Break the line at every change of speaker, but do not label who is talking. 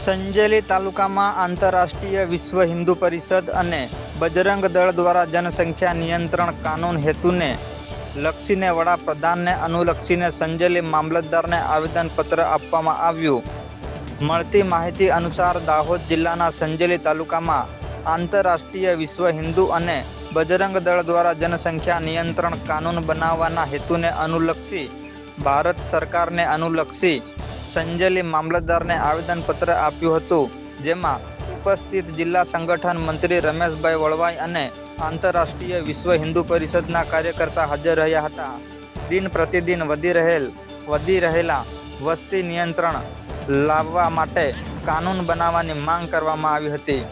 સંજેલી તાલુકામાં આંતરરાષ્ટ્રીય વિશ્વ હિન્દુ પરિષદ અને બજરંગ દળ દ્વારા જનસંખ્યા નિયંત્રણ કાનૂન હેતુને લક્ષીને વડાપ્રધાનને અનુલક્ષીને સંજેલી મામલતદારને આવેદનપત્ર આપવામાં આવ્યું. મળતી માહિતી અનુસાર દાહોદ જિલ્લાના સંજેલી તાલુકામાં આંતરરાષ્ટ્રીય વિશ્વ હિન્દુ અને બજરંગ દળ દ્વારા જનસંખ્યા નિયંત્રણ કાનૂન બનાવવાના હેતુને અનુલક્ષી ભારત સરકારને અનુલક્ષી સંજેલી મામલતદારને આવેદનપત્ર આપ્યું હતું, જેમાં ઉપસ્થિત જિલ્લા સંગઠન મંત્રી રમેશભાઈ વળવાઈ અને આંતરરાષ્ટ્રીય વિશ્વ હિન્દુ પરિષદના કાર્યકર્તા હાજર રહ્યા હતા. દિન પ્રતિદિન વધી રહેલ, વધી રહેલા વસ્તી નિયંત્રણ લાવવા માટે કાનૂન બનાવવાની માંગ કરવામાં આવી હતી.